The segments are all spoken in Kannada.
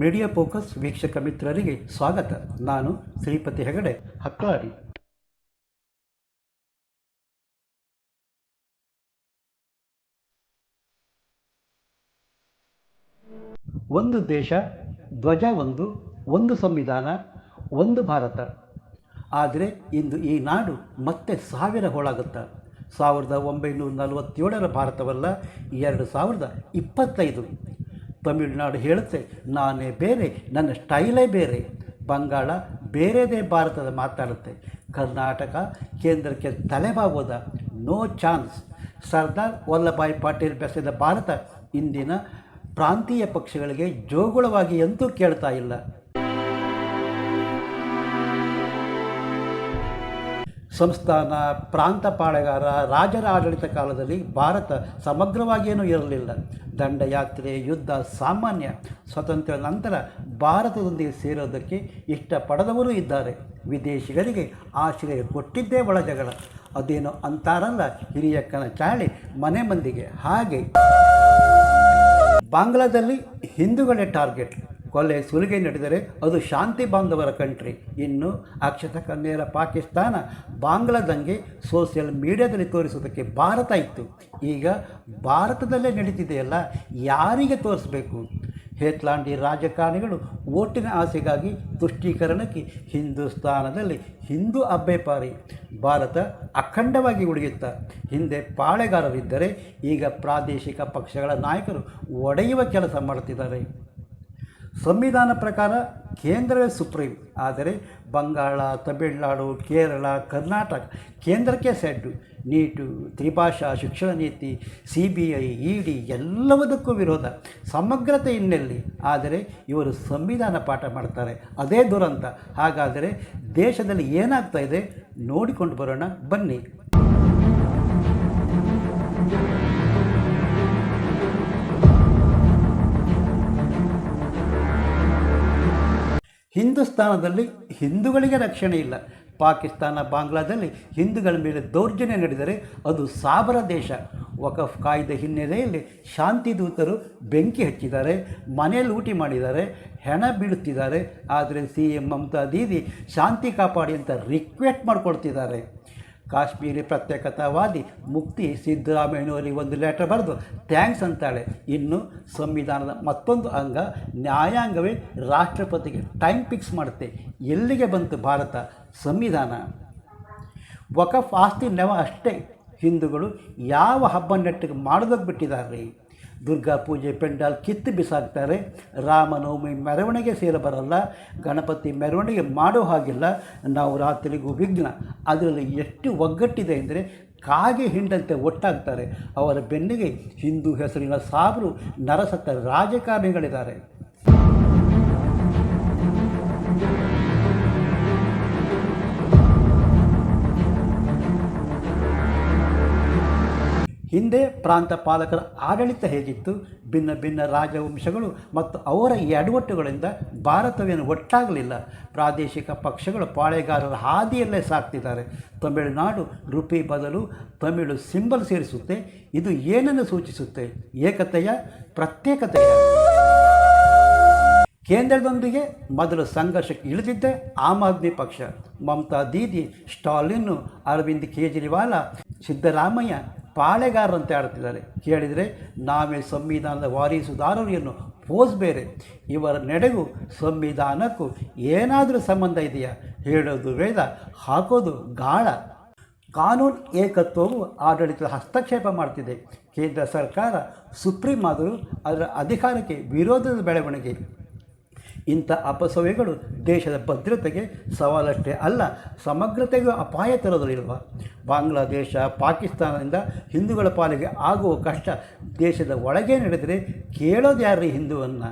ಮೀಡಿಯಾ ಫೋಕಸ್ ವೀಕ್ಷಕ ಮಿತ್ರರಿಗೆ ಸ್ವಾಗತ. ನಾನು ಶ್ರೀಪತಿ ಹೆಗಡೆ ಹಕ್ಕಾಡಿ ಒಂದು ದೇಶ, ಧ್ವಜ ಒಂದು ಒಂದು ಸಂವಿಧಾನ, ಒಂದು ಭಾರತ. ಆದರೆ ಇಂದು ಈ ನಾಡು ಮತ್ತೆ ಸಾವಿರ ಹೋಳಾಗುತ್ತಾ. ಸಾವಿರದ ಒಂಬೈನೂರ ನಲವತ್ತೇಳರ ಭಾರತವಲ್ಲ, ಎರಡು ಸಾವಿರದ ಇಪ್ಪತ್ತೈದು. ತಮಿಳುನಾಡು ಹೇಳುತ್ತೆ, ನಾನೇ ಬೇರೆ, ನನ್ನ ಸ್ಟೈಲೇ ಬೇರೆ. ಬಂಗಾಳ ಬೇರೆದೇ ಭಾರತದ ಮಾತಾಡುತ್ತೆ. ಕರ್ನಾಟಕ ಕೇಂದ್ರಕ್ಕೆ ತಲೆಬಾಗೋದ, ನೋ ಚಾನ್ಸ್. ಸರ್ದಾರ್ ವಲ್ಲಭಾಯ್ ಪಾಟೀಲ್ ಬೆಸೆದ ಭಾರತ ಇಂದಿನ ಪ್ರಾಂತೀಯ ಪಕ್ಷಗಳಿಗೆ ಜೋಗುಳವಾಗಿ ಅಂತೂ ಕೇಳ್ತಾ ಇಲ್ಲ. ಸಂಸ್ಥಾನ, ಪ್ರಾಂತ ಪಾಳೆಗಾರ ರಾಜರ ಆಡಳಿತ ಕಾಲದಲ್ಲಿ ಭಾರತ ಸಮಗ್ರವಾಗಿಯೇನೂ ಇರಲಿಲ್ಲ. ದಂಡಯಾತ್ರೆ, ಯುದ್ಧ, ಸಾಮಾನ್ಯ ಸ್ವತಂತ್ರ ನಂತರ ಭಾರತದೊಂದಿಗೆ ಸೇರೋದಕ್ಕೆ ಇಷ್ಟಪಡದವರೂ ಇದ್ದಾರೆ. ವಿದೇಶಿಗರಿಗೆ ಆಶ್ರಯ ಕೊಟ್ಟಿದ್ದೇ ಒಳಜಗಳ. ಅದೇನೋ ಅಂತಾರಲ್ಲ ಹಿರಿಯಕ್ಕನ ಚಾಳಿ ಮನೆ ಮಂದಿಗೆ. ಹಾಗೆ ಬಾಂಗ್ಲಾದಲ್ಲಿ ಹಿಂದೂಗಳೇ ಟಾರ್ಗೆಟ್. ಕೊಲೆ ಸುಲಿಗೆ ನಡೆದರೆ ಅದು ಶಾಂತಿ ಬಾಂಧವರ ಕಂಟ್ರಿ. ಇನ್ನು ಅಕ್ಷತ ಕನ್ನೇರ ಪಾಕಿಸ್ತಾನ ಬಾಂಗ್ಲಾದಂಗೆ ಸೋಷಿಯಲ್ ಮೀಡಿಯಾದಲ್ಲಿ ತೋರಿಸೋದಕ್ಕೆ ಭಾರತ ಇತ್ತು. ಈಗ ಭಾರತದಲ್ಲೇ ನಡೀತಿದೆಯಲ್ಲ, ಯಾರಿಗೆ ತೋರಿಸಬೇಕು? ಹೇತ್ಲಾಂಡಿ ರಾಜಕಾರಣಿಗಳು ಓಟಿನ ಆಸೆಗಾಗಿ ತುಷ್ಟೀಕರಣಕ್ಕೆ ಹಿಂದೂಸ್ತಾನದಲ್ಲಿ ಹಿಂದೂ ಅಬ್ಬೆಪಾರಿ ಭಾರತ ಅಖಂಡವಾಗಿ ಉಳಿಯುತ್ತ. ಹಿಂದೆ ಪಾಳೆಗಾರರಿದ್ದರೆ ಈಗ ಪ್ರಾದೇಶಿಕ ಪಕ್ಷಗಳ ನಾಯಕರು ಒಡೆಯುವ ಕೆಲಸ ಮಾಡುತ್ತಿದ್ದಾರೆ. ಸಂವಿಧಾನ ಪ್ರಕಾರ ಕೇಂದ್ರವೇ ಸುಪ್ರೀಂ ಆದರೆ ಬಂಗಾಳ, ತಮಿಳುನಾಡು, ಕೇರಳ, ಕರ್ನಾಟಕ ಕೇಂದ್ರಕ್ಕೆ ಸೆಡ್ಡು ನೀಟು, ತ್ರಿಭಾಷಾ, ಶಿಕ್ಷಣ ನೀತಿ, C B I, E D ಎಲ್ಲವುದಕ್ಕೂ ವಿರೋಧ. ಸಮಗ್ರತೆ ಹಿನ್ನೆಲೆ ಆದರೆ ಇವರು ಸಂವಿಧಾನ ಪಾಠ ಮಾಡ್ತಾರೆ. ಅದೇ ದುರಂತ. ಹಾಗಾದರೆ ದೇಶದಲ್ಲಿ ಏನಾಗ್ತಾ ಇದೆ? ನೋಡಿಕೊಂಡು ಬರೋಣ. ಬನ್ನಿ. ಹಿಂದೂಸ್ತಾನದಲ್ಲಿ ಹಿಂದೂಗಳಿಗೆ ರಕ್ಷಣೆ ಇಲ್ಲ. ಪಾಕಿಸ್ತಾನ, ಬಾಂಗ್ಲಾದಲ್ಲಿ ಹಿಂದೂಗಳ ಮೇಲೆ ದೌರ್ಜನ್ಯ ನಡೆದರೆ ಅದು ಸಾಬರ ದೇಶ. ವಕಫ್ ಕಾಯ್ದೆ ಹಿನ್ನೆಲೆಯಲ್ಲಿ ಶಾಂತಿ ದೂತರು ಬೆಂಕಿ ಹಚ್ಚಿದ್ದಾರೆ ಮನೆಯಲ್ಲಿ ಊಟಿ ಮಾಡಿದ್ದಾರೆ, ಹೆಣ ಬೀಳುತ್ತಿದ್ದಾರೆ. ಆದರೆ ಸಿ ಎಂ ಮಮತಾ ದೀದಿ ಶಾಂತಿ ಕಾಪಾಡಿ ಅಂತ ರಿಕ್ವೆಸ್ಟ್ ಮಾಡ್ಕೊಳ್ತಿದ್ದಾರೆ. ಕಾಶ್ಮೀರಿ ಪ್ರತ್ಯೇಕತಾವಾದಿ ಮುಕ್ತಿ ಸಿದ್ದರಾಮಯ್ಯನವರಿಗೆ ಒಂದು ಲೆಟರ್ ಬರೆದು ಥ್ಯಾಂಕ್ಸ್ ಅಂತಾಳೆ. ಇನ್ನು ಸಂವಿಧಾನದ ಮತ್ತೊಂದು ಅಂಗ, ನ್ಯಾಯಾಂಗವೇ ರಾಷ್ಟ್ರಪತಿಗೆ ಟೈಮ್ ಫಿಕ್ಸ್ ಮಾಡುತ್ತೆ. ಎಲ್ಲಿಗೆ ಬಂತು ಭಾರತ? ಸಂವಿಧಾನ. ವಕಫ್ ಆಸ್ತಿ ನೆವ ಅಷ್ಟೇ. ಹಿಂದೂಗಳು ಯಾವ ಹಬ್ಬ ನೆಟ್ಟಿಗೆ ಮಾಡೋದಕ್ಕೆ ಬಿಟ್ಟಿದ್ದಾರೆ? ದುರ್ಗಾ ಪೂಜೆ ಪೆಂಡಾಲ್ ಕಿತ್ತು ಬಿಸಾಕ್ತಾರೆ. ರಾಮನವಮಿ ಮೆರವಣಿಗೆ ಸೇರ ಬರಲ್ಲ ಗಣಪತಿ ಮೆರವಣಿಗೆ ಮಾಡೋ ಹಾಗಿಲ್ಲ. ನಾವು ರಾತ್ರಿಗೂ ವಿಘ್ನ. ಅದರಲ್ಲಿ ಎಷ್ಟು ಒಗ್ಗಟ್ಟಿದೆ ಅಂದರೆ ಕಾಗೆ ಹಿಂಡಂತೆ ಒಟ್ಟಾಗ್ತಾರೆ. ಅವರ ಬೆನ್ನಿಗೆ ಹಿಂದೂ ಹೆಸರಿನ ಸಾಬರು ನರಸತ್ತ ರಾಜಕಾರಣಿಗಳಿದ್ದಾರೆ. ಹಿಂದೆ ಪ್ರಾಂತ ಪಾಲಕರ ಆಡಳಿತ ಹೇಗಿತ್ತು? ಭಿನ್ನ ಭಿನ್ನ ರಾಜವಂಶಗಳು ಮತ್ತು ಅವರ ಈ ಎಡವಟ್ಟುಗಳಿಂದ ಭಾರತವೇನು ಒಟ್ಟಾಗಲಿಲ್ಲ. ಪ್ರಾದೇಶಿಕ ಪಕ್ಷಗಳು ಪಾಳೆಗಾರರ ಹಾದಿಯಲ್ಲೇ ಸಾಕ್ತಿದ್ದಾರೆ. ತಮಿಳುನಾಡು ರುಪಿ ಬದಲು ತಮಿಳು ಸಿಂಬಲ್ ಸೇರಿಸುತ್ತೆ. ಇದು ಏನನ್ನು ಸೂಚಿಸುತ್ತೆ? ಏಕತೆಯ, ಪ್ರತ್ಯೇಕತೆಯ? ಕೇಂದ್ರದೊಂದಿಗೆ ಮೊದಲು ಸಂಘರ್ಷಕ್ಕೆ ಇಳಿದಿದ್ದೆ ಆಮ್ ಆದ್ಮಿ ಪಕ್ಷ. ಮಮತಾ ದೀದಿ ಸ್ಟಾಲಿನ್ನು ಅರವಿಂದ್ ಕೇಜ್ರಿವಾಲ, ಸಿದ್ದರಾಮಯ್ಯ ಪಾಳೆಗಾರರಂತೆ ಆಡ್ತಿದ್ದಾರೆ ಕೇಳಿದರೆ, ನಾವೇ ಸಂವಿಧಾನದ ವಾರೀಸುದಾರರು ಎನ್ನು ಪೋಸ್ ಬೇರೆ ಇವರ ನಡೆಗೂ ಸಂವಿಧಾನಕ್ಕೂ ಏನಾದರೂ ಸಂಬಂಧ ಇದೆಯಾ? ಹೇಳೋದು ವೇದ, ಹಾಕೋದು ಗಾಳ. ಕಾನೂನು ಏಕತ್ವವು ಆಡಳಿತದ ಹಸ್ತಕ್ಷೇಪ ಮಾಡ್ತಿದೆ. ಕೇಂದ್ರ ಸರ್ಕಾರ ಸುಪ್ರೀಂ ಆದರೂ ಅದರ ಅಧಿಕಾರಕ್ಕೆ ವಿರೋಧದ ಬೆಳವಣಿಗೆ ಇಂಥ ಅಪಸವ್ಯಗಳು ದೇಶದ ಭದ್ರತೆಗೆ ಸವಾಲಷ್ಟೇ ಅಲ್ಲ, ಸಮಗ್ರತೆಗೂ ಅಪಾಯ ತರೋದಿಲ್ವ ಬಾಂಗ್ಲಾದೇಶ, ಪಾಕಿಸ್ತಾನದಿಂದ ಹಿಂದೂಗಳ ಪಾಲಿಗೆ ಆಗುವ ಕಷ್ಟ ದೇಶದ ಒಳಗೆ ನಡೆದರೆ ಕೇಳೋದು ಯಾರ್ರೀ ಹಿಂದೂವನ್ನು?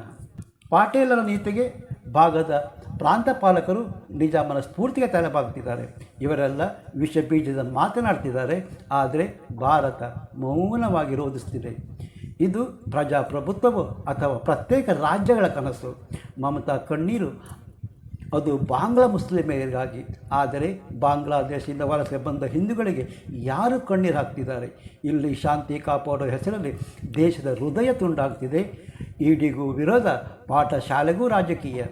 ಪಾಟೀಲರ ನೀತಿಗೆ ಭಾಗದ ಪ್ರಾಂತ ಪಾಲಕರು ನಿಜಾಮನ ಸ್ಫೂರ್ತಿಗೆ ತಲೆಬಾಗ್ತಿದ್ದಾರೆ. ಇವರೆಲ್ಲ ವಿಷ ಬೀಜದ ಮಾತನಾಡ್ತಿದ್ದಾರೆ, ಆದರೆ ಭಾರತ ಮೌನವಾಗಿ ರೋಧಿಸ್ತಿದೆ. ಇದು ಪ್ರಜಾಪ್ರಭುತ್ವವು ಅಥವಾ ಪ್ರತ್ಯೇಕ ರಾಜ್ಯಗಳ ಕನಸು. ಮಮತಾ ಕಣ್ಣೀರು. ಅದು ಬಾಂಗ್ಲಾ ಮುಸ್ಲಿಮರಿಗಾಗಿ. ಆದರೆ ಬಾಂಗ್ಲಾದೇಶದಿಂದ ವಲಸೆ ಬಂದ ಹಿಂದೂಗಳಿಗೆ ಯಾರು ಕಣ್ಣೀರು ಹಾಕ್ತಿದ್ದಾರೆ? ಇಲ್ಲಿ ಶಾಂತಿ ಕಾಪಾಡೋ ಹೆಸರಲ್ಲಿ ದೇಶದ ಹೃದಯ ತುಂಡಾಗ್ತಿದೆ. ಈಡಿಗೂ ವಿರೋಧ. ಪಾಠಶಾಲೆಗೂ ರಾಜಕೀಯ.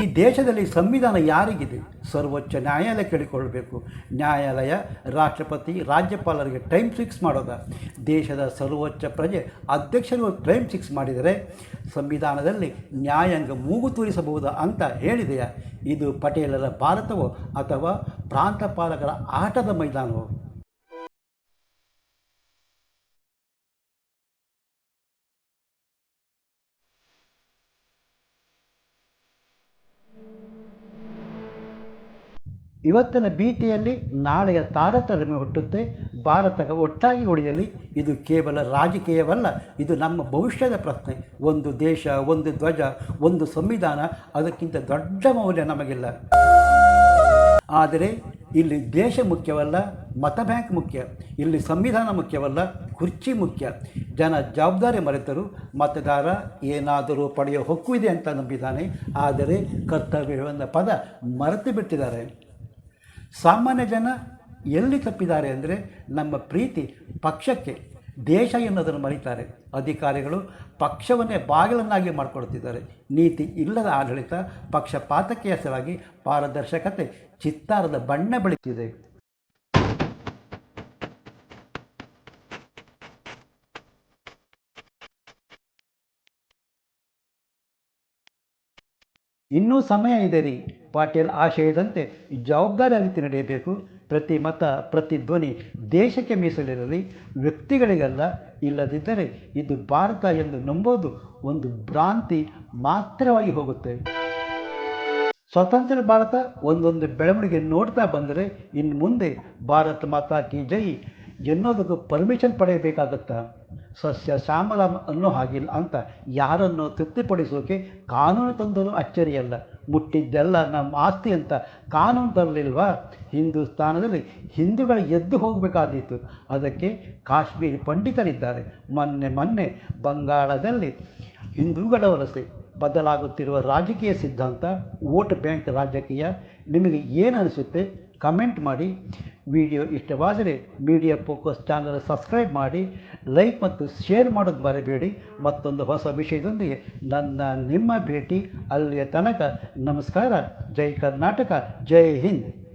ಈ ದೇಶದಲ್ಲಿ ಸಂವಿಧಾನ ಯಾರಿಗಿದೆ? ಸರ್ವೋಚ್ಚ ನ್ಯಾಯಾಲಯ ಕೇಳಿಕೊಳ್ಬೇಕು ನ್ಯಾಯಾಲಯ, ರಾಷ್ಟ್ರಪತಿ, ರಾಜ್ಯಪಾಲರಿಗೆ ಟೈಮ್ ಫಿಕ್ಸ್ ಮಾಡೋದ. ದೇಶದ ಸರ್ವೋಚ್ಚ ಪ್ರಜೆ ಅಧ್ಯಕ್ಷರು ಟೈಮ್ ಫಿಕ್ಸ್ ಮಾಡಿದರೆ ಸಂವಿಧಾನದಲ್ಲಿ ನ್ಯಾಯಾಂಗ ಮೂಗು ತೂರಿಸಬಹುದಾ ಅಂತ ಹೇಳಿದೆಯಾ? ಇದು ಪಟೇಲರ ಭಾರತವೋ ಅಥವಾ ಪ್ರಾಂತಪಾಲಕರ ಆಟದ ಮೈದಾನವೋ? ಇವತ್ತಿನ ಭೀತಿಯಲ್ಲಿ ನಾಳೆಯ ತಾರತಮ್ಯ ಹುಟ್ಟುತ್ತೆ, ಭಾರತ ಒಟ್ಟಾಗಿ ಉಳಿಯಲಿ. ಇದು ಕೇವಲ ರಾಜಕೀಯವಲ್ಲ, ಇದು ನಮ್ಮ ಭವಿಷ್ಯದ ಪ್ರಶ್ನೆ. ಒಂದು ದೇಶ, ಒಂದು ಧ್ವಜ, ಒಂದು ಸಂವಿಧಾನ, ಅದಕ್ಕಿಂತ ದೊಡ್ಡ ಮೌಲ್ಯ ನಮಗಿಲ್ಲ. ಆದರೆ ಇಲ್ಲಿ ದೇಶ ಮುಖ್ಯವಲ್ಲ, ಮತ ಬ್ಯಾಂಕ್ ಮುಖ್ಯ. ಇಲ್ಲಿ ಸಂವಿಧಾನ ಮುಖ್ಯವಲ್ಲ, ಕುರ್ಚಿ ಮುಖ್ಯ. ಜನ ಜವಾಬ್ದಾರಿ ಮರೆತರು, ಮತದಾರ ಏನಾದರೂ ಪಡೆಯೋ ಹಕ್ಕು ಇದೆ ಅಂತ ನಂಬಿದ್ದಾನೆ. ಆದರೆ ಕರ್ತವ್ಯವೆಂದ ಪದ ಮರೆತು ಬಿಟ್ಟಿದ್ದಾರೆ. ಸಾಮಾನ್ಯ ಜನ ಎಲ್ಲಿ ತಪ್ಪಿದ್ದಾರೆ ಅಂದರೆ ನಮ್ಮ ಪ್ರೀತಿ ಪಕ್ಷಕ್ಕೆ, ದೇಶ ಎನ್ನುವುದನ್ನು ಮರೀತಾರೆ. ಅಧಿಕಾರಿಗಳು ಪಕ್ಷವನ್ನೇ ಬಾಗಿಲನ್ನಾಗಿ ಮಾಡಿಕೊಡ್ತಿದ್ದಾರೆ ನೀತಿ ಇಲ್ಲದ ಆಡಳಿತ ಪಕ್ಷಪಾತಕ್ಕೆ ಹೆಸರಾಗಿ ಪಾರದರ್ಶಕತೆ, ಚಿತ್ತಾರದ ಬಣ್ಣ ಬೆಳೀತಿದೆ. ಇನ್ನೂ ಸಮಯ ಇದೆ ರೀ. ಪಾಟೀಲ್ ಆಶಯದಂತೆ ರೀತಿ ನಡೆಯಬೇಕು. ಪ್ರತಿ ಮತ, ಪ್ರತಿ ಧ್ವನಿ ದೇಶಕ್ಕೆ ಮೀಸಲಿರಲಿ, ವ್ಯಕ್ತಿಗಳಿಗಲ್ಲ ಇಲ್ಲದಿದ್ದರೆ ಇದು ಭಾರತ ಎಂದು ನಂಬೋದು ಒಂದು ಭ್ರಾಂತಿ ಮಾತ್ರವಾಗಿ ಹೋಗುತ್ತೆ. ಸ್ವತಂತ್ರ ಭಾರತ ಒಂದೊಂದು ಬೆಳವಣಿಗೆ ನೋಡ್ತಾ ಬಂದರೆ ಇನ್ನು ಮುಂದೆ ಭಾರತ ಮಾತಾ ಕಿ ಜೈ. ಎನ್ನೋದಕ್ಕೂ ಪರ್ಮಿಷನ್ ಪಡೆಯಬೇಕಾಗುತ್ತಾ? ಸಸ್ಯ ಶ್ಯಾಮಲ ಅನ್ನೋ ಹಾಗಿಲ್ಲ ಅಂತ ಯಾರನ್ನು ತೃಪ್ತಿಪಡಿಸೋಕೆ ಕಾನೂನು ತಂದರೂ ಅಚ್ಚರಿಯಲ್ಲ. ಮುಟ್ಟಿದ್ದೆಲ್ಲ ನಮ್ಮ ಆಸ್ತಿ ಅಂತ ಕಾನೂನು ತರಲಿಲ್ವಾ? ಹಿಂದೂಸ್ತಾನದಲ್ಲಿ ಹಿಂದೂಗಳು ಎದ್ದು ಹೋಗಬೇಕಾದೀತು. ಅದಕ್ಕೆ ಕಾಶ್ಮೀರಿ ಪಂಡಿತರಿದ್ದಾರೆ. ಮೊನ್ನೆ ಮೊನ್ನೆ ಬಂಗಾಳದಲ್ಲಿ ಹಿಂದೂಗಳ ವಲಸೆ ಬದಲಾಗುತ್ತಿರುವ ರಾಜಕೀಯ ಸಿದ್ಧಾಂತ, ವೋಟ್ ಬ್ಯಾಂಕ್ ರಾಜಕೀಯ ನಿಮಗೆ ಏನು ಅನಿಸುತ್ತೆ? ಕಮೆಂಟ್ ಮಾಡಿ. ವಿಡಿಯೋ ಇಷ್ಟವಾದರೆ ಮೀಡಿಯಾ ಫೋಕಸ್ ಚಾನಲ್ ಸಬ್ಸ್ಕ್ರೈಬ್ ಮಾಡಿ, ಲೈಕ್ ಮತ್ತು ಶೇರ್ ಮಾಡೋದು ಮರೆಯಬೇಡಿ ಮತ್ತೊಂದು ಹೊಸ ವಿಷಯದೊಂದಿಗೆ ನನ್ನ ನಿಮ್ಮ ಭೇಟಿ ಅಲ್ಲಿಯ ತನಕ. ನಮಸ್ಕಾರ. ಜೈ ಕರ್ನಾಟಕ. ಜೈ ಹಿಂದ್.